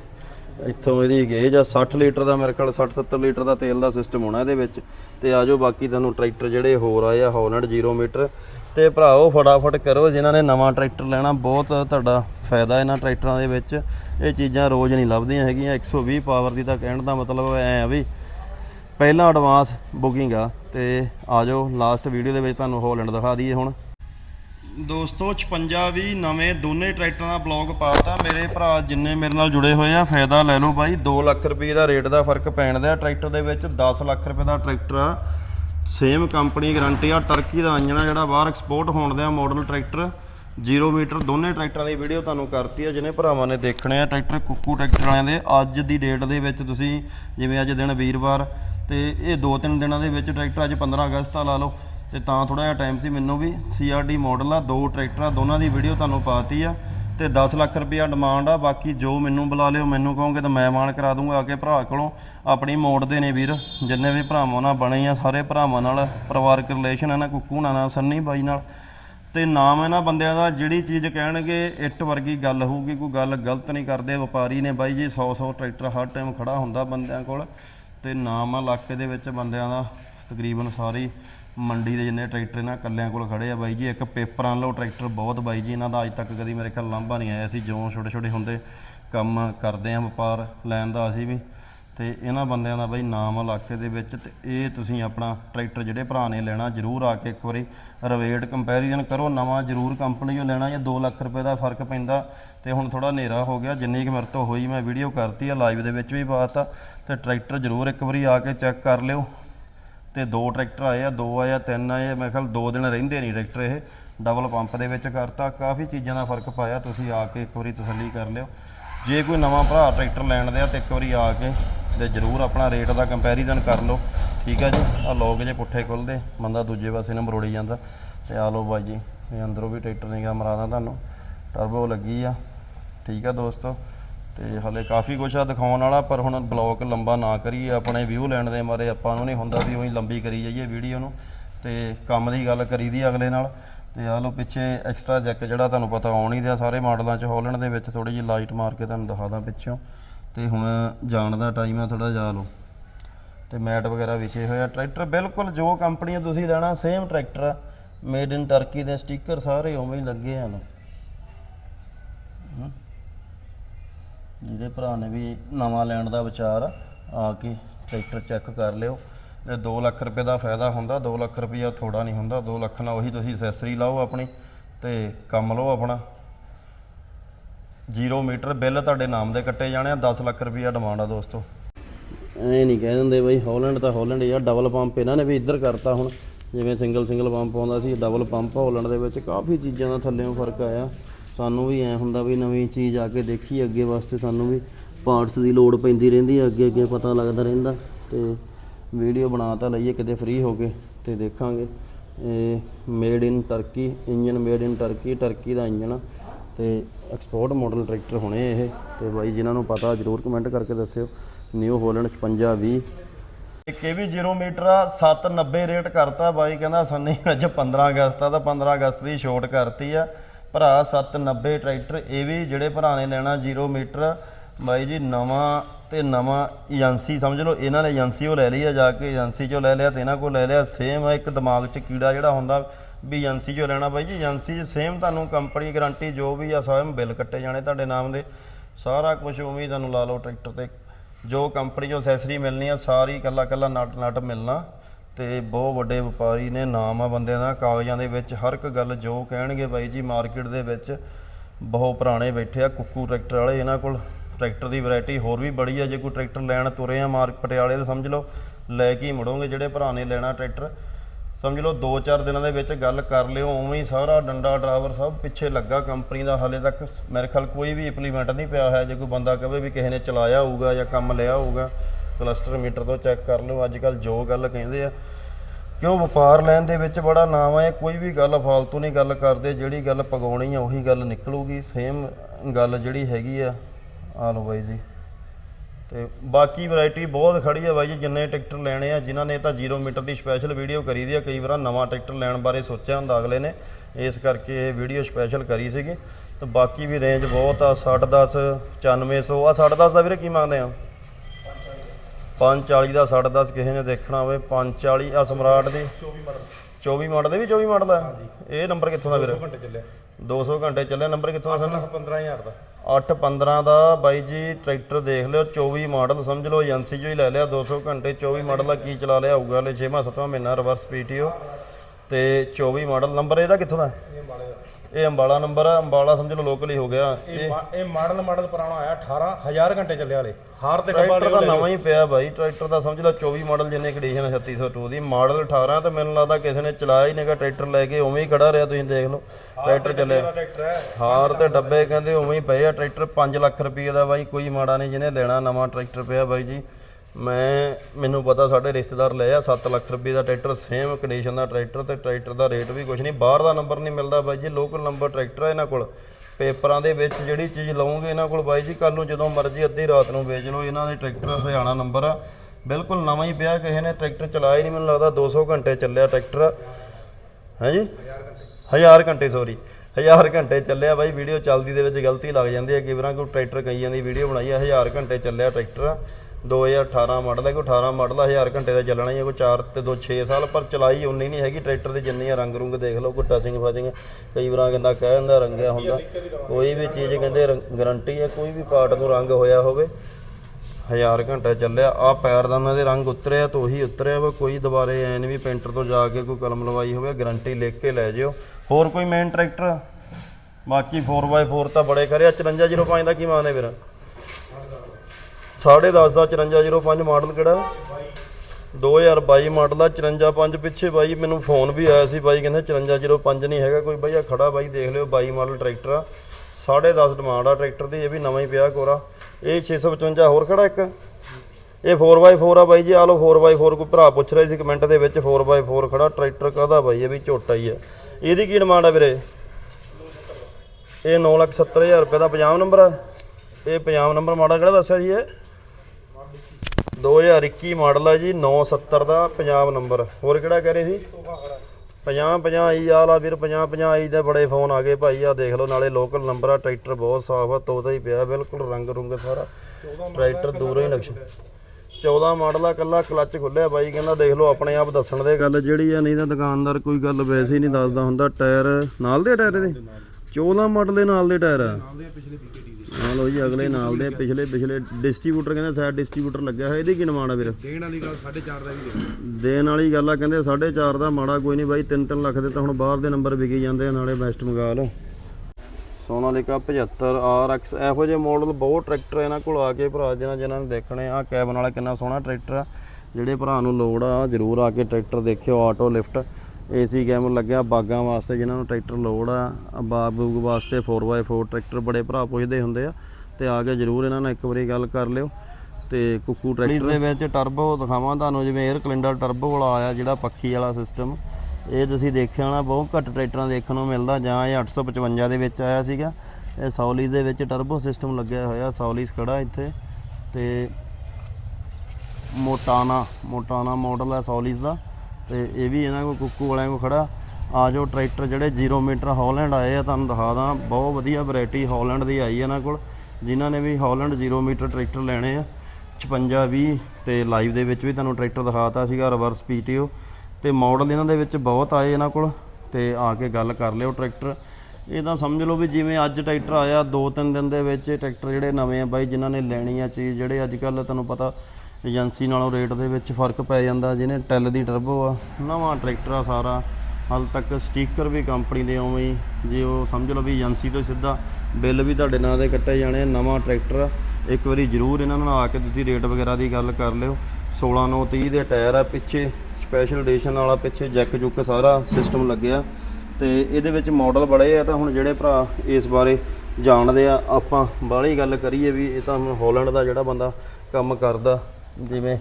ਇੱਥੋਂ ਇਹਦੀ ਗੇਜ ਆ 60 ਲੀਟਰ ਦਾ ਮੇਰੇ ਕੋਲ 60 70 ਲੀਟਰ ਦਾ ਤੇਲ ਦਾ ਸਿਸਟਮ ਹੋਣਾ ਇਹਦੇ ਵਿੱਚ। ਤੇ ਆਜੋ ਬਾਕੀ ਤੁਹਾਨੂੰ ਟਰੈਕਟਰ ਜਿਹੜੇ ਹੋਰ ਆਏ ਆ ਹੌਲੈਂਡ 0 ਮੀਟਰ ਤੇ ਭਰਾਓ ਫਟਾਫਟ ਕਰੋ, ਜਿਨ੍ਹਾਂ ਨੇ ਨਵਾਂ ਟਰੈਕਟਰ ਲੈਣਾ, ਬਹੁਤ ਤੁਹਾਡਾ ਫਾਇਦਾ ਇਹਨਾਂ ਟਰੈਕਟਰਾਂ ਦੇ ਵਿੱਚ। ਇਹ ਚੀਜ਼ਾਂ ਰੋਜ਼ ਨਹੀਂ ਲੱਭਦੀਆਂ ਹੈਗੀਆਂ। 120 ਪਾਵਰ ਦੀ ਤਾਂ ਕਹਿਣ ਦਾ ਮਤਲਬ ਐ ਆ ਵੀ ਪਹਿਲਾਂ ਐਡਵਾਂਸ ਬੁਕਿੰਗ ਆ ਤੇ ਆਜੋ ਲਾਸਟ ਵੀਡੀਓ ਦੇ ਵਿੱਚ ਤੁਹਾਨੂੰ ਹੌਲੈਂਡ ਦਿਖਾ ਦਈਏ ਹੁਣ। ਦੋਸਤੋ 56 ਵੀ ਨਵੇਂ ਦੋਨੇ ਟਰੈਕਟਰਾਂ ਦਾ ਬਲੌਗ ਪਾਤਾ। ਮੇਰੇ ਭਰਾ ਜਿੰਨੇ ਮੇਰੇ ਨਾਲ ਜੁੜੇ ਹੋਏ ਆ, ਫਾਇਦਾ ਲੈ ਲਓ ਬਾਈ। 2 ਲੱਖ ਰੁਪਏ ਦਾ ਰੇਟ ਦਾ ਫ਼ਰਕ ਪੈਣ ਦਾ ਟਰੈਕਟਰ ਦੇ ਵਿੱਚ 10 ਲੱਖ ਰੁਪਏ ਦਾ ਟਰੈਕਟਰ ਆ। ਸੇਮ ਕੰਪਨੀ ਗਾਰੰਟੀ ਆ। ਟਰਕੀ ਦਾ ਇੰਜਨ ਜਿਹੜਾ ਬਾਹਰ ਐਕਸਪੋਰਟ ਹੋਣ ਦਾ ਮਾਡਲ ਟਰੈਕਟਰ। 0 ਮੀਟਰ ਦੋਨੇ ਟਰੈਕਟਰਾਂ ਦੀ ਵੀਡੀਓ ਤੁਹਾਨੂੰ ਕਰਤੀ ਆ, ਜਿਹਨੇ ਭਰਾਵਾਂ ਨੇ ਦੇਖਣੇ ਆ। ਟਰੈਕਟਰ ਕੁੱਕੂ ਟਰੈਕਟਰ ਵਾਲਿਆਂ ਦੇ। ਅੱਜ ਦੀ ਡੇਟ ਦੇ ਵਿੱਚ ਤੁਸੀਂ, ਜਿਵੇਂ ਅੱਜ ਦਿਨ ਵੀਰਵਾਰ ਤੇ ਇਹ ਦੋ ਤਿੰਨ ਦਿਨਾਂ ਦੇ ਵਿੱਚ ਟਰੈਕਟਰ ਅੱਜ 15 ਅਗਸਤ ਆ ਲਾ ਲਓ। ਤੇ ਤਾਂ ਥੋੜਾ ਜਿਹਾ ਟਾਈਮ ਸੀ ਮੈਨੂੰ ਵੀ। ਸੀਆਰਡੀ ਮਾਡਲ ਆ, ਦੋ ਟਰੈਕਟਰ ਆ ਦੋਨਾਂ ਦੀ ਵੀਡੀਓ ਤੁਹਾਨੂੰ ਪਾਤੀ ਆ। ਤੇ 10 ਲੱਖ ਰੁਪਇਆ ਡਿਮਾਂਡ ਆ, ਬਾਕੀ ਜੋ ਮੈਨੂੰ ਬੁਲਾ ਲਿਓ, ਮੈਨੂੰ ਕਹੋਗੇ ਤਾਂ ਮੈਂ ਮਾਨ ਕਰਾ ਦੂੰਗਾ ਆ ਕੇ ਭਰਾ ਕੋਲੋਂ। ਆਪਣੀ ਮੋੜ ਦੇ ਨੇ ਵੀਰ, ਜਿੰਨੇ ਵੀ ਭਰਾਵਾਂ ਨਾਲ ਬਣੇ ਆ, ਸਾਰੇ ਭਰਾਵਾਂ ਨਾਲ, ਪਰਿਵਾਰਕ ਰਿਲੇਸ਼ਨ ਆ ਨਾ, ਕੁੱਕੂ ਨਾਲ ਸੰਨੀ ਬਾਈ ਨਾਲ। ਤੇ ਨਾਮ ਇਹਨਾਂ ਬੰਦਿਆਂ ਦਾ, ਜਿਹੜੀ ਚੀਜ਼ ਕਹਿਣਗੇ, ਇੱਟ ਵਰਗੀ ਗੱਲ ਹੋਊਗੀ, ਕੋਈ ਗੱਲ ਗਲਤ ਨਹੀਂ ਕਰਦੇ, ਵਪਾਰੀ ਨੇ ਬਾਈ ਜੀ 100 100 ਟਰੈਕਟਰ ਹਰ ਟਾਈਮ ਖੜਾ ਹੁੰਦਾ ਬੰਦਿਆਂ ਕੋਲ। ਤੇ ਨਾਮ ਇਲਾਕੇ ਦੇ ਵਿੱਚ ਬੰਦਿਆਂ ਦਾ, ਤਕਰੀਬਨ ਸਾਰੀ ਮੰਡੀ ਦੇ ਜਿੰਨੇ ਟਰੈਕਟਰ ਇਹਨਾਂ ਕੱਲਿਆਂ ਕੋਲ ਖੜੇ ਆ ਬਾਈ ਜੀ, ਇੱਕ ਪੇਪਰਾਂ ਲਓ ਟਰੈਕਟਰ ਬਹੁਤ ਬਾਈ ਜੀ, ਇਹਨਾਂ ਦਾ ਅੱਜ ਤੱਕ ਕਦੀ ਮੇਰੇ ਖਿਆਲ ਲਾਂਭਾ ਨਹੀਂ ਆਇਆ ਸੀ ਜਿਉਂ ਛੋਟੇ ਛੋਟੇ ਹੁੰਦੇ ਕੰਮ ਕਰਦੇ ਆ ਵਪਾਰ, ਲੈਣ ਦਾ ਅਸੀਂ ਵੀ ਤੇ ਇਹਨਾਂ ਬੰਦਿਆਂ ਦਾ ਬਈ ਨਾਮ ਇਲਾਕੇ ਦੇ ਵਿੱਚ ਤੇ ਇਹ ਤੁਸੀਂ ਆਪਣਾ ਟਰੈਕਟਰ ਜਿਹੜੇ ਭਰਾ ਨੇ ਲੈਣਾ, ਜਰੂਰ ਆ ਕੇ ਇੱਕ ਵਾਰੀ ਰਵੇਟ ਕੰਪੈਰੀਜ਼ਨ ਕਰੋ। ਨਵਾਂ ਜਰੂਰ ਕੰਪਨੀ ਉਹ ਲੈਣਾ ਜਾਂ 2 ਲੱਖ ਰੁਪਏ ਦਾ ਫ਼ਰਕ ਪੈਂਦਾ ਤੇ ਹੁਣ ਥੋੜਾ ਹਨੇਰਾ ਹੋ ਗਿਆ, ਜਿੰਨੀ ਕਿ ਮੇਰੇ ਤੋਂ ਹੋਈ ਮੈਂ ਵੀਡੀਓ ਕਰਤੀ ਆ ਲਾਈਵ ਦੇ ਵਿੱਚ ਵੀ ਪਾਤਾ ਤੇ ਟਰੈਕਟਰ ਜਰੂਰ ਇੱਕ ਵਾਰੀ ਆ ਕੇ ਚੈੱਕ ਕਰ ਲਿਓ। ਤੇ ਦੋ ਟਰੈਕਟਰ ਆਏ ਆ, ਦੋ ਆਏ ਆ, ਤਿੰਨ ਆਏ ਆ, ਮੈਂ ਖਿਆਲ ਦੋ ਦਿਨ ਰਹਿੰਦੇ ਨਹੀਂ ਟਰੈਕਟਰ ਇਹ। ਡਬਲ ਪੰਪ ਦੇ ਵਿੱਚ ਕਰਤਾ, ਕਾਫੀ ਚੀਜ਼ਾਂ ਦਾ ਫ਼ਰਕ ਪਾਇਆ, ਤੁਸੀਂ ਆ ਕੇ ਇੱਕ ਵਾਰੀ ਤਸੱਲੀ ਕਰ ਲਿਓ। ਜੇ ਕੋਈ ਨਵਾਂ ਭਰਾ ਟਰੈਕਟਰ ਲੈਣ ਦੇ ਆ ਤੇ ਇੱਕ ਵਾਰੀ ਆ ਕੇ ਤੇ ਜਰੂਰ ਆਪਣਾ ਰੇਟ ਦਾ ਕੰਪੈਰੀਜ਼ਨ ਕਰ ਲਓ। ਠੀਕ ਆ ਜੀ? ਆ ਲੋਕ ਜੇ ਪੁੱਠੇ ਖੁੱਲਦੇ ਬੰਦਾ ਦੂਜੇ ਪਾਸੇ ਨੂੰ ਮਰੋੜੀ ਜਾਂਦਾ। ਤੇ ਆ ਲਓ ਬਾਈ ਜੀ, ਇਹ ਅੰਦਰੋਂ ਵੀ ਟਰੈਕਟਰ ਨਿਗਾ ਮਰਾਦਾ ਤੁਹਾਨੂੰ। ਟਰਬੋ ਲੱਗੀ ਆ। ਠੀਕ ਆ ਦੋਸਤੋ? ਤੇ ਹਲੇ ਕਾਫੀ ਕੁਛ ਆ ਦਿਖਾਉਣ ਵਾਲਾ, ਪਰ ਹੁਣ ਬਲੌਕ ਲੰਬਾ ਨਾ ਕਰੀਏ। ਆਪਣੇ ਵਿਊ ਲੈਣ ਦੇ ਮਾਰੇ ਆਪਾਂ ਨੂੰ ਨਹੀਂ ਹੁੰਦਾ ਵੀ ਉਹੀ ਲੰਬੀ ਕਰੀ ਜਾਈਏ ਵੀਡੀਓ ਨੂੰ। ਤੇ ਕੰਮ ਦੀ ਗੱਲ ਕਰੀਦੀ ਅਗਲੇ ਨਾਲ। ਤੇ ਆ ਲਓ ਪਿੱਛੇ ਐਕਸਟਰਾ ਜੈਕ ਜਿਹੜਾ ਤੁਹਾਨੂੰ ਪਤਾ ਆਉਣ ਹੀ ਦਿਆ ਸਾਰੇ ਮਾਡਲਾਂ 'ਚ ਹੋਲੈਂਡ ਦੇ ਵਿੱਚ ਥੋੜੀ ਜਿਹੀ ਲਾਈਟ ਮਾਰ ਕੇ ਤੁਹਾਨੂੰ ਦਿਖਾ ਦਾਂ ਪਿੱਛੋਂ। ਤੇ ਹੁਣ ਜਾਣ ਦਾ ਟਾਈਮ ਆ ਥੋੜਾ ਜਾ ਲਓ। ਤੇ ਮੈਟ ਵਗੈਰਾ ਵਿਛੇ ਹੋਇਆ ਟਰੈਕਟਰ, ਬਿਲਕੁਲ ਜੋ ਕੰਪਨੀ ਤੁਸੀਂ ਲੈਣਾ ਸੇਮ ਟਰੈਕਟਰ ਆ। ਮੇਡ ਇਨ ਟਰਕੀ ਦੇ ਸਟicker ਸਾਰੇ ਉਵੇਂ ਹੀ ਲੱਗੇ ਹਨ ਹਮ। ਜਿਹੜੇ ਭਰਾ ਨੇ ਵੀ ਨਵਾਂ ਲੈਣ ਦਾ ਵਿਚਾਰ ਆ। ਆ ਕੇ ਟਰੈਕਟਰ ਚੈੱਕ ਕਰ ਲਿਓ। ਤੇ 2 ਲੱਖ ਰੁਪਏ ਦਾ ਫਾਇਦਾ ਹੁੰਦਾ 2 ਲੱਖ ਰੁਪਈਆ ਥੋੜਾ ਨਹੀਂ ਹੁੰਦਾ। 2 ਲੱਖ ਨਾਲ ਉਹੀ ਤੁਸੀਂ ਅਸੈਸਰੀ ਲਾਓ ਆਪਣੀ ਤੇ ਕੰਮ ਲਓ ਆਪਣਾ। ਜੀਰੋ ਮੀਟਰ ਬਿੱਲ ਤੁਹਾਡੇ ਨਾਮ ਦੇ ਕੱਟੇ ਜਾਣੇ ਆ 10 ਲੱਖ ਰੁਪਈਆ ਡਿਮਾਂਡ ਆ ਦੋਸਤੋ। ਐ ਨਹੀਂ ਕਹਿ ਦਿੰਦੇ ਬਈ ਹਾਲੈਂਡ ਤਾਂ ਹਾਲੈਂਡ ਯਾਰ ਡਬਲ ਪੰਪ ਇਹਨਾਂ ਨੇ ਵੀ ਇੱਧਰ ਕਰਤਾ ਹੁਣ। ਜਿਵੇਂ ਸਿੰਗਲ ਸਿੰਗਲ ਪੰਪ ਆਉਂਦਾ ਸੀ ਡਬਲ ਪੰਪ ਹਾਲੈਂਡ ਦੇ ਵਿੱਚ ਕਾਫੀ ਚੀਜ਼ਾਂ ਦਾ ਥੱਲੇੋਂ ਫ਼ਰਕ ਆਇਆ। ਸਾਨੂੰ ਵੀ ਐ ਹੁੰਦਾ ਵੀ ਨਵੀਂ ਚੀਜ਼ ਆ ਕੇ ਦੇਖੀ, ਅੱਗੇ ਵਾਸਤੇ ਸਾਨੂੰ ਵੀ ਪਾਰਟਸ ਦੀ ਲੋੜ ਪੈਂਦੀ ਰਹਿੰਦੀ ਹੈ ਅੱਗੇ ਅੱਗੇ ਪਤਾ ਲੱਗਦਾ ਰਹਿੰਦਾ। ਤੇ ਵੀਡੀਓ ਬਣਾ ਤਾਂ ਲਈਏ, ਕਿਤੇ ਫ੍ਰੀ ਹੋ ਕੇ ਤੇ ਦੇਖਾਂਗੇ। ਇਹ made in Turkey engine made in Turkey Turkey the engine ਆ। ਤੇ ਐਕਸਪੋਰਟ ਮਾਡਲ ਟਰੈਕਟਰ ਹੋਣੇ ਇਹ। ਤੇ ਬਾਈ ਜਿਨ੍ਹਾਂ ਨੂੰ ਪਤਾ, ਜ਼ਰੂਰ ਕਮੈਂਟ ਕਰਕੇ ਦੱਸਿਓ। ਨਿਊ ਹੋਲੈਂਡ 5620 ਇੱਕ ਇਹ ਵੀ 0 ਮੀਟਰ ਆ? 790 ਰੇਟ ਕਰਤਾ ਬਾਈ, ਕਹਿੰਦਾ ਸੰਨੀ ਅੱਜ 15 ਅਗਸਤ ਆ, ਤਾਂ 15 ਅਗਸਤ ਦੀ ਸ਼ੋਰਟ ਕਰਤੀ ਆ। ਭਰਾ 790 ਟਰੈਕਟਰ ਇਹ ਵੀ ਜਿਹੜੇ ਭਰਾ ਨੇ ਲੈਣਾ 0 ਮੀਟਰ ਬਾਈ ਜੀ, ਨਵਾਂ ਤੇ ਨਵਾਂ ਏਜੰਸੀ ਸਮਝ ਲਓ, ਇਹਨਾਂ ਨੇ ਏਜੰਸੀ ਉਹ ਲੈ ਲਈ ਆ, ਜਾ ਕੇ ਏਜੰਸੀ ਚੋਂ ਲੈ ਲਿਆ ਤੇ ਇਹਨਾਂ ਕੋਲ ਲੈ ਲਿਆ। ਸੇਮ ਇੱਕ ਦਿਮਾਗ 'ਚ ਕੀੜਾ ਜਿਹੜਾ ਹੁੰਦਾ ਵੀ ਏਜੰਸੀ ਚੋਂ ਲੈਣਾ ਬਾਈ ਜੀ, ਏਜੰਸੀ 'ਚ ਸੇਮ ਤੁਹਾਨੂੰ ਕੰਪਨੀ ਗਾਰੰਟੀ ਜੋ ਵੀ ਆ ਸੇਮ ਬਿੱਲ ਕੱਟੇ ਜਾਣੇ ਤੁਹਾਡੇ ਨਾਮ ਦੇ। ਸਾਰਾ ਕੁਝ ਉਵੇਂ ਤੁਹਾਨੂੰ ਲਾ ਲਓ ਟਰੈਕਟਰ ਤੇ। ਜੋ ਕੰਪਨੀ ਚੋਂ ਅਸੈਸਰੀ ਮਿਲਣੀ ਆ, ਸਾਰੀ ਕੱਲਾ ਕੱਲਾ ਨਟ ਨਟ ਮਿਲਣਾ। ਤੇ ਬਹੁਤ ਵੱਡੇ ਵਪਾਰੀ ਨੇ, ਨਾਮ ਆ ਬੰਦਿਆਂ ਦਾ, ਕਾਗਜ਼ਾਂ ਦੇ ਵਿੱਚ ਹਰ ਇੱਕ ਗੱਲ ਜੋ ਕਹਿਣਗੇ ਬਾਈ ਜੀ ਮਾਰਕੀਟ ਦੇ ਵਿੱਚ ਬਹੁਤ ਪੁਰਾਣੇ ਬੈਠੇ ਆ, ਕੁੱਕੂ ਟਰੈਕਟਰ ਵਾਲੇ ਇਹਨਾਂ ਕੋਲ। ਟਰੈਕਟਰ ਦੀ ਵੈਰਾਈਟੀ ਹੋਰ ਵੀ ਬੜੀ ਆ, ਜੇ ਕੋਈ ਟਰੈਕਟਰ ਲੈਣ ਤੁਰੇ ਆ ਮਾਰਕ ਪਟਿਆਲੇ, ਤਾਂ ਸਮਝ ਲਓ, ਲੈ ਕੇ ਹੀ ਮੁੜੋਗੇ, ਜਿਹੜੇ ਭਰਾ ਨੇ ਲੈਣਾ ਟਰੈਕਟਰ। ਸਮਝ ਲਓ 2-4 ਦਿਨਾਂ ਦੇ ਵਿੱਚ ਗੱਲ ਕਰ ਲਿਓ, ਉਵੇਂ ਹੀ ਸਾਰਾ ਡੰਡਾ ਡਰਾਈਵਰ ਸਭ ਪਿੱਛੇ ਲੱਗਾ ਕੰਪਨੀ ਦਾ, ਹਾਲੇ ਤੱਕ ਮੇਰੇ ਖਿਆਲ ਕੋਈ ਵੀ ਇੰਪਲੀਮੈਂਟ ਨਹੀਂ ਪਿਆ ਹੋਇਆ ਜੇ ਕੋਈ ਬੰਦਾ ਕਹੇ ਵੀ ਕਿਸੇ ਨੇ ਚਲਾਇਆ ਹੋਊਗਾ ਜਾਂ ਕੰਮ ਲਿਆ ਹੋਊਗਾ ਕਲਸਟਰ ਮੀਟਰ ਤੋਂ ਚੈੱਕ ਕਰ ਲਿਓ ਅੱਜ ਕੱਲ ਜੋ ਗੱਲ ਕਹਿੰਦੇ ਆ, ਕਿਉਂ ਵਪਾਰ ਲੈਣ ਦੇ ਵਿੱਚ ਬੜਾ ਨਾਮ ਹੈ ਕੋਈ ਵੀ ਗੱਲ ਫਾਲਤੂ ਨਹੀਂ ਗੱਲ ਕਰਦੇ, ਜਿਹੜੀ ਗੱਲ ਪਗਾਉਣੀ ਆ ਉਹੀ ਗੱਲ ਨਿਕਲੂਗੀ ਸੇਮ ਗੱਲ ਜਿਹੜੀ ਹੈਗੀ ਆ ਆ ਲਓ ਬਾਈ ਜੀ। ਤੇ ਬਾਕੀ ਵੈਰਾਈਟੀ ਬਹੁਤ ਖੜੀ ਆ ਬਾਈ ਜੀ ਜਿੰਨੇ ਟਰੈਕਟਰ ਲੈਣੇ ਆ ਜਿਨ੍ਹਾਂ ਨੇ ਤਾਂ 0 ਮੀਟਰ ਦੀ ਸਪੈਸ਼ਲ ਵੀਡੀਓ ਕਰੀ ਦੀ ਆ ਕਈ ਵਾਰ ਨਵਾਂ ਟਰੈਕਟਰ ਲੈਣ ਬਾਰੇ ਸੋਚਿਆ ਹੁੰਦਾ ਅਗਲੇ ਨੇ ਇਸ ਕਰਕੇ ਇਹ ਵੀਡੀਓ ਸਪੈਸ਼ਲ ਕਰੀ ਸੀਗੀ। ਤੇ ਬਾਕੀ ਵੀ ਰੇਂਜ ਬਹੁਤ ਆ 60 10 9400 ਆ 60 10 ਦਾ ਵੀਰੇ ਕੀ ਮੰਗਦੇ ਆ? 540 ਦਾ 60 10 ਕਿਸੇ ਨੇ ਦੇਖਣਾ ਹੋਵੇ 540 ਆ ਸਮਰਾਟ ਦੀ। 24 ਮਾਡਲ। 24 ਮਾਡਲ ਦੇ ਵੀ 24 ਮਾਡਲ ਆ? ਇਹ ਨੰਬਰ ਕਿੱਥੋਂ ਦਾ ਵੀਰੇ? 200 ਘੰਟੇ ਚੱਲਿਆ। 200 ਘੰਟੇ ਚੱਲਿਆ ਨੰਬਰ ਕਿੱਥੋਂ ਦਾ ਸਾਨੂੰ 15000 ਦਾ। 815 ਦਾ ਬਾਈ ਜੀ ਟਰੈਕਟਰ ਦੇਖ ਲਿਓ 24 ਮਾਡਲ ਸਮਝ ਲਓ ਏਜੰਸੀ ਚੋਂ ਹੀ ਲੈ ਲਿਆ 200 ਘੰਟੇ 24 ਮਾਡਲ ਦਾ ਕੀ ਚਲਾ ਲਿਆ ਹੋਊਗਾ ਹਲੇ 6ਵਾਂ 7ਵਾਂ ਮਹੀਨਾ ਰਿਵਰਸ ਪੀਟੀਓ ਤੇ 24 ਮਾਡਲ ਨੰਬਰ ਇਹਦਾ ਕਿੱਥੋਂ ਦਾ? ਇਹ ਅੰਬਾਲਾ ਨੰਬਰ ਆ ਅੰਬਾਲਾ ਸਮਝ ਲਓ ਲੋਕਲ ਹੀ ਹੋ ਗਿਆ। ਇਹ ਮਾ- ਇਹ ਮਾਡਲ ਮਾਡਲ ਪੁਰਾਣਾ ਆਇਆ 18000 ਘੰਟੇ ਚੱਲਿਆ ਹਲੇ ਹਾਰ ਤੇ ਟਰੈਕਟਰ ਦਾ ਨਵਾਂ ਹੀ ਪਿਆ ਬਾਈ ਟਰੈਕਟਰ ਦਾ ਸਮਝ ਲਓ 24 ਮਾਡਲ ਜਿੰਨੇ ਕੰਡੀਸ਼ਨ 3602 ਦੀ। ਮਾਡਲ 18 ਤੇ ਮੈਨੂੰ ਲੱਗਦਾ ਕਿਸੇ ਨੇ ਚਲਾਇਆ ਹੀ ਨਹੀਂਗਾ ਟਰੈਕਟਰ ਲੈ ਕੇ ਉਵੇਂ ਹੀ ਖੜਾ ਰਿਹਾ ਤੁਸੀਂ ਦੇਖ ਲਓ। ਟਰੈਕਟਰ ਚੱਲਿਆ। ਟਰੈਕਟਰ ਹੈ। ਹਾਰ ਤੇ ਡੱਬੇ ਕਹਿੰਦੇ ਉਵੇਂ ਹੀ ਪਏ ਆ ਟਰੈਕਟਰ 5 ਲੱਖ ਰੁਪਏ ਦਾ ਬਾਈ ਕੋਈ ਮਾੜਾ ਨਹੀਂ ਜਿਹਨੇ ਲੈਣਾ ਨਵਾਂ ਟਰੈਕਟਰ ਪਿਆ ਬਾਈ ਜੀ। ਮੈਂ, ਮੈਨੂੰ ਪਤਾ ਸਾਡੇ ਰਿਸ਼ਤੇਦਾਰ ਲਏ ਆ 7 ਲੱਖ ਰੁਪਏ ਦਾ ਟਰੈਕਟਰ ਸੇਮ ਕੰਡੀਸ਼ਨ ਦਾ ਟਰੈਕਟਰ ਤੇ ਟਰੈਕਟਰ ਦਾ ਰੇਟ ਵੀ ਕੁਝ ਨਹੀਂ। ਬਾਹਰ ਦਾ ਨੰਬਰ ਨਹੀਂ ਮਿਲਦਾ ਬਾਈ ਜੀ ਲੋਕਲ ਨੰਬਰ ਟਰੈਕਟਰ ਆ ਇਹਨਾਂ ਕੋਲ। ਪੇਪਰਾਂ ਦੇ ਵਿੱਚ ਜਿਹੜੀ ਚੀਜ਼ ਲਓਗੇ ਇਹਨਾਂ ਕੋਲ ਬਾਈ ਜੀ ਕੱਲ ਨੂੰ ਜਦੋਂ ਮਰਜ਼ੀ ਅੱਧੀ ਰਾਤ ਨੂੰ ਵੇਚ ਲਓ, ਇਹਨਾਂ ਦੇ ਟਰੈਕਟਰ ਹਰਿਆਣਾ ਨੰਬਰ ਆ। ਬਿਲਕੁਲ ਨਵਾਂ ਹੀ ਪਿਆ, ਕਿਸੇ ਨੇ ਟਰੈਕਟਰ ਚਲਾਇਆ ਹੀ ਨਹੀਂ, ਮੈਨੂੰ ਲੱਗਦਾ 200 ਘੰਟੇ ਚੱਲਿਆ ਟਰੈਕਟਰ। ਹਾਂਜੀ ਹਜ਼ਾਰ ਘੰਟੇ ਸੌਰੀ ਹਜ਼ਾਰ ਘੰਟੇ ਚੱਲਿਆ ਬਾਈ ਵੀਡੀਓ ਚੱਲਦੀ ਦੇ ਵਿੱਚ ਗਲਤੀ ਲੱਗ ਜਾਂਦੀ ਹੈ ਕਿ ਵਾਰਾਂ ਕੋਈ ਟਰੈਕਟਰ ਕਈ ਜਾਂਦੀ ਵੀਡੀਓ ਬਣਾਈ ਹੈ ਹਜ਼ਾਰ ਘੰਟੇ ਚੱਲਿਆ ਟਰੈਕਟਰ। 2018 ਮਾਡਲ ਹੈ ਕੋਈ 18 ਮਾਡਲ ਆ 1000 ਘੰਟੇ ਦਾ ਚੱਲਣਾ ਹੀ ਹੈ, ਕੋਈ 4 ਤੇ 2 6 ਸਾਲ, ਪਰ ਚਲਾਈ ਉਨੀ ਨਹੀਂ ਹੈਗੀ, ਟਰੈਕਟਰ ਦੀ ਜਿੰਨੀ ਆ ਰੰਗ ਰੁੰਗ ਦੇਖ ਲਓ, ਕੋਈ ਟਚਿੰਗ ਫਾਚਿੰਗ, ਕਈ ਵਾਰਾਂ ਕਹਿੰਦਾ ਕਹਿ ਦਿੰਦਾ ਰੰਗਿਆ ਹੁੰਦਾ, ਕੋਈ ਵੀ ਚੀਜ਼ ਕਹਿੰਦੇ ਗਾਰੰਟੀ ਹੈ, ਕੋਈ ਵੀ ਪਾਰਟ ਨੂੰ ਰੰਗ ਹੋਇਆ ਹੋਵੇ, ਹਜ਼ਾਰ ਘੰਟਾ ਚੱਲਿਆ ਆ ਪੈਰਦਾਨਾਂ ਦੇ ਰੰਗ ਉਤਰਿਆ ਤਾਂ ਉਹੀ ਉਤਰਿਆ ਵਾ, ਕੋਈ ਦੁਬਾਰੇ ਐ ਨਹੀਂ ਵੀ ਪੇਂਟਰ ਤੋਂ ਜਾ ਕੇ ਕੋਈ ਕਲਮ ਲਵਾਈ ਹੋਵੇ ਗਾਰੰਟੀ ਲਿਖ ਕੇ ਲੈ ਜਿਓ। ਹੋਰ ਕੋਈ ਮੇਨ ਟਰੈਕਟਰ ਬਾਕੀ 4x4 ਤਾਂ ਬੜੇ ਕਰਿਆ 5405 ਦਾ ਕੀ ਮੰਗਦੇ ਵੀਰ? 10.5 ਦਾ 5405 ਮਾਡਲ ਕਿਹੜਾ? 2022 ਮਾਡਲ ਦਾ 5405 ਪਿੱਛੇ ਬਾਈ, ਮੈਨੂੰ ਫੋਨ ਵੀ ਆਇਆ ਸੀ ਬਾਈ, ਕਹਿੰਦੇ 5405 ਨਹੀਂ ਹੈਗਾ, ਕੋਈ ਬਾਈ ਆ ਖੜਾ ਬਾਈ, ਦੇਖ ਲਿਓ 22 ਮਾਡਲ ਟਰੈਕਟਰ ਆ। 10.5 ਡਿਮਾਂਡ ਆ ਟਰੈਕਟਰ ਦੀ, ਇਹ ਵੀ ਨਵਾਂ ਹੀ ਪਿਆ ਕੋਰਾ। ਇਹ 655 ਹੋਰ ਖੜਾ ਇੱਕ? ਇਹ 4x4 ਆ ਬਾਈ ਜੀ ਆ ਲਓ 4x4 ਕੋਈ ਭਰਾ ਪੁੱਛ ਰਿਹਾ ਸੀ ਕਮੈਂਟ ਦੇ ਵਿੱਚ 4x4 ਖੜਾ, ਟਰੈਕਟਰ ਕਾਹਦਾ ਬਾਈ ਇਹ ਵੀ ਝੋਟਾ ਹੀ ਆ। ਇਹਦੀ ਕੀ ਡਿਮਾਂਡ ਆ ਵੀਰੇ? ਇਹ 970000 ਰੁਪਏ ਦਾ 50 ਨੰਬਰ ਆ। ਇਹ 50 ਨੰਬਰ ਮਾਡਲ ਕਿਹੜਾ ਦੱਸਿਆ ਜੀ ਇਹ? 2021 ਮਾਡਲ ਆ ਜੀ 970 ਦਾ 50 ਨੰਬਰ। ਹੋਰ ਕਿਹੜਾ ਕਹਿ ਰਹੇ ਸੀ? 50 50 ਆਈ ਆਲਾ ਵੀਰ 50 50 ਆਈ ਦੇ ਬੜੇ ਫੋਨ ਆ ਗਏ ਭਾਈ। ਆ ਦੇਖ ਲਓ, ਨਾਲੇ ਲੋਕਲ ਨੰਬਰ ਆ, ਟਰੈਕਟਰ ਬਹੁਤ ਸਾਫ਼ ਆ, ਤੋਤਾ ਹੀ ਪਿਆ, ਬਿਲਕੁਲ ਰੰਗ ਰੁੰਗ ਸਾਰਾ। ਟਰੈਕਟਰ ਦੂਰੋਂ ਹੀ ਨਕਸ਼ 14 ਮਾਡਲ ਆ ਕੱਲਾ ਕਲੱਚ ਖੁੱਲਿਆ ਬਾਈ, ਕਹਿੰਦਾ ਦੇਖ ਲਓ ਆਪਣੇ ਆਪ ਦੱਸਣ ਦੇ ਗੱਲ ਜਿਹੜੀ ਆ, ਨਹੀਂ ਤਾਂ ਦੁਕਾਨਦਾਰ ਕੋਈ ਗੱਲ ਵੈਸੇ ਹੀ ਨਹੀਂ ਦੱਸਦਾ ਹੁੰਦਾ, ਟਾਇਰ ਨਾਲ ਦੇ ਟਾਇਰ ਦੇ 14 ਮਾਡਲ ਦੇ ਨਾਲ ਦੇ ਟਾਇਰ ਆ। ਆ ਲੋ ਜੀ ਅਗਲੇ ਨਾਲ ਦੇ ਪਿਛਲੇ ਪਿਛਲੇ ਡਿਸਟ੍ਰੀਬਿਊਟਰ ਕਹਿੰਦੇ ਸਾਈਡ ਡਿਸਟ੍ਰੀਬਿਊਟਰ ਲੱਗਿਆ ਹੋਇਆ ਇਹਦੀ ਕੀ ਡਿਮਾਂਡ ਆ ਵੀਰ ਦੇਣ ਵਾਲੀ ਗੱਲ 4.5 ਦਾ ਵੀ ਦੇ ਦੇਣ ਵਾਲੀ ਗੱਲ ਆ ਕਹਿੰਦੇ 4.5 ਦਾ ਮਾੜਾ ਕੋਈ ਨਹੀਂ ਬਾਈ 3-3 ਲੱਖ ਦੇ ਤਾਂ ਹੁਣ ਬਾਹਰ ਦੇ ਨੰਬਰ ਵਿਕੀ ਜਾਂਦੇ ਆ ਨਾਲੇ ਵੈਸਟ ਬੰਗਾਲ ਸੋਨਾਲੀਕਾ 75 RX ਇਹੋ ਜਿਹੇ ਮਾਡਲ ਬਹੁਤ ਟਰੈਕਟਰ ਇਹਨਾਂ ਕੋਲ ਆ ਕੇ ਭਰਾ ਜਿਹਨਾਂ ਜਿਹਨਾਂ ਨੇ ਦੇਖਣੇ ਆ। ਕੈਬਨ ਵਾਲਾ ਕਿੰਨਾ ਸੋਹਣਾ ਟਰੈਕਟਰ ਆ ਜਿਹੜੇ ਭਰਾ ਨੂੰ ਲੋੜ ਆ ਜਰੂਰ ਆ ਕੇ ਟਰੈਕਟਰ ਦੇਖਿਓ ਆਟੋ ਲਿਫਟ ਏਸੀ ਕੈਮਰ ਲੱਗਿਆ ਬਾਗਾਂ ਵਾਸਤੇ ਜਿਨ੍ਹਾਂ ਨੂੰ ਟਰੈਕਟਰ ਲੋੜ ਆ ਬਾਗ ਬੂਗ ਵਾਸਤੇ 4x4 ਟਰੈਕਟਰ ਬੜੇ ਭਰਾ ਪੁੱਛਦੇ ਹੁੰਦੇ ਆ ਤੇ ਆ ਕੇ ਜਰੂਰ ਇਹਨਾਂ ਨਾਲ ਇੱਕ ਵਾਰੀ ਗੱਲ ਕਰ ਲਿਓ ਤੇ ਕੁੱਕੂ ਟਰੈਕਟਰ ਦੇ ਵਿੱਚ ਟਰਬੋ ਦਿਖਾਵਾਂ ਤੁਹਾਨੂੰ ਜਿਵੇਂ 에ਅਰ ਕੈਲੰਡਰ ਟਰਬੋ ਵਾਲਾ ਆਇਆ ਜਿਹੜਾ ਪੱਖੀ ਵਾਲਾ ਸਿਸਟਮ ਇਹ ਤੁਸੀਂ ਦੇਖਿਆ ਹੋਣਾ ਬਹੁਤ ਘੱਟ ਟਰੈਕਟਰਾਂ ਦੇਖਣ ਨੂੰ ਮਿਲਦਾ ਜਾਂ ਇਹ 855 ਦੇ ਵਿੱਚ ਆਇਆ ਸੀਗਾ। ਇਹ ਸੌਲੀ ਦੇ ਵਿੱਚ ਟਰਬੋ ਸਿਸਟਮ ਲੱਗਿਆ ਹੋਇਆ ਸੌਲੀਸ ਖੜਾ ਇੱਥੇ ਤੇ ਮੋਟਾਨਾ ਮੋਟਾਨਾ ਮਾਡਲ ਹੈ ਸੌਲੀਸ ਦਾ। ਤੇ ਇਹ ਵੀ ਇਹਨਾਂ ਕੋਲ ਕੁੱਕੂ ਵਾਲਿਆਂ ਕੋਲ ਖੜਾ। ਆ ਜੋ ਟਰੈਕਟਰ ਜਿਹੜੇ 0 ਮੀਟਰ ਹਾਲੈਂਡ ਆਏ ਆ, ਤੁਹਾਨੂੰ ਦਿਖਾ ਦਾਂ। ਬਹੁਤ ਵਧੀਆ ਵੈਰਾਈਟੀ ਹਾਲੈਂਡ ਦੀ ਆਈ ਇਹਨਾਂ ਕੋਲ, ਜਿਨ੍ਹਾਂ ਨੇ ਵੀ ਹਾਲੈਂਡ 0 ਮੀਟਰ ਟਰੈਕਟਰ ਲੈਣੇ ਆ। 56 20 ਤੇ ਲਾਈਵ ਦੇ ਵਿੱਚ ਵੀ ਤੁਹਾਨੂੰ ਟਰੈਕਟਰ ਦਿਖਾਤਾ ਸੀਗਾ ਰਿਵਰਸ ਪੀਟੀਓ ਤੇ ਮਾਡਲ ਇਹਨਾਂ ਦੇ ਵਿੱਚ ਬਹੁਤ ਆਏ ਇਹਨਾਂ ਕੋਲ, ਤੇ ਆ ਕੇ ਗੱਲ ਕਰ ਲਿਓ ਟਰੈਕਟਰ। ਇਹ ਤਾਂ ਸਮਝ ਲਓ ਵੀ ਜਿਵੇਂ ਅੱਜ ਟਰੈਕਟਰ ਆਇਆ 2-3 ਦਿਨ ਦੇ ਵਿੱਚ ਟਰੈਕਟਰ ਜਿਹੜੇ ਨਵੇਂ ਆ ਬਾਈ, ਜਿਨ੍ਹਾਂ ਨੇ ਲੈਣੀ ਆ ਚੀਜ਼, ਜਿਹੜੇ ਅੱਜ ਕੱਲ ਤੁਹਾਨੂੰ ਪਤਾ ਏਜੰਸੀ ਨਾਲੋਂ ਰੇਟ ਦੇ ਵਿੱਚ ਫ਼ਰਕ ਪੈ ਜਾਂਦਾ, ਜਿਹਨੇ ਟੈਲ ਦੀ ਟਰਬੋ ਆ, ਨਵਾਂ ਟਰੈਕਟਰ ਆ ਸਾਰਾ। ਹਾਲ ਤੱਕ ਸਟicker ਵੀ ਕੰਪਨੀ ਦੇ ਉਵੇਂ ਹੀ, ਜੇ ਉਹ ਸਮਝ ਲਓ ਵੀ ਏਜੰਸੀ ਤੋਂ ਸਿੱਧਾ ਬਿੱਲ ਵੀ ਤੁਹਾਡੇ ਨਾਂ ਦੇ ਕੱਟੇ ਜਾਣੇ ਨਵਾਂ ਟਰੈਕਟਰ ਆ। ਇੱਕ ਵਾਰੀ ਜ਼ਰੂਰ ਇਹਨਾਂ ਨਾਲ ਆ ਕੇ ਤੁਸੀਂ ਰੇਟ ਵਗੈਰਾ ਦੀ ਗੱਲ ਕਰ ਲਿਓ। 16 9 30 ਦੇ ਟਾਇਰ ਆ ਪਿੱਛੇ ਸਪੈਸ਼ਲ ਐਡੀਸ਼ਨ ਵਾਲਾ ਪਿੱਛੇ ਜੈਕ ਜੁੱਕ ਸਾਰਾ ਸਿਸਟਮ ਲੱਗਿਆ। ਤੇ ਇਹਦੇ ਵਿੱਚ ਮਾਡਲ ਬੜੇ ਆ, ਤਾਂ ਹੁਣ ਜਿਹੜੇ ਭਰਾ ਇਸ ਬਾਰੇ ਜਾਣਦੇ ਆ, ਆਪਾਂ ਬਾਹਲੀ ਗੱਲ ਕਰੀਏ ਵੀ ਇਹ ਤਾਂ ਹੁਣ ਹਾਲੈਂਡ ਦਾ ਜਿਹੜਾ ਬੰਦਾ ਕੰਮ ਕਰਦਾ ਜਿਵੇਂ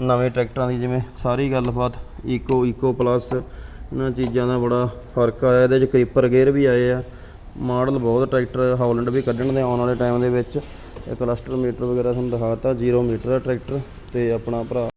ਨਵੇਂ ਟਰੈਕਟਰਾਂ ਦੀ ਜਿਵੇਂ ਸਾਰੀ ਗੱਲਬਾਤ ਈਕੋ ਈਕੋ ਪਲੱਸ ਇਹਨਾਂ ਚੀਜ਼ਾਂ ਦਾ ਬੜਾ ਫ਼ਰਕ ਆਇਆ, ਇਹਦੇ 'ਚ ਕ੍ਰੀਪਰ ਗੇਅਰ ਵੀ ਆਏ ਆ। ਮਾਡਲ ਬਹੁਤ, ਟਰੈਕਟਰ ਹਾਲੈਂਡ ਵੀ ਕੱਢਣ ਦੇ ਆਉਣ ਵਾਲੇ ਟਾਈਮ ਦੇ ਵਿੱਚ। ਇਹ ਕਲਸਟਰ ਮੀਟਰ ਵਗੈਰਾ ਤੁਹਾਨੂੰ ਦਿਖਾਤਾ 0 ਮੀਟਰ ਦਾ ਟਰੈਕਟਰ ਤੇ ਆਪਣਾ ਭਰਾ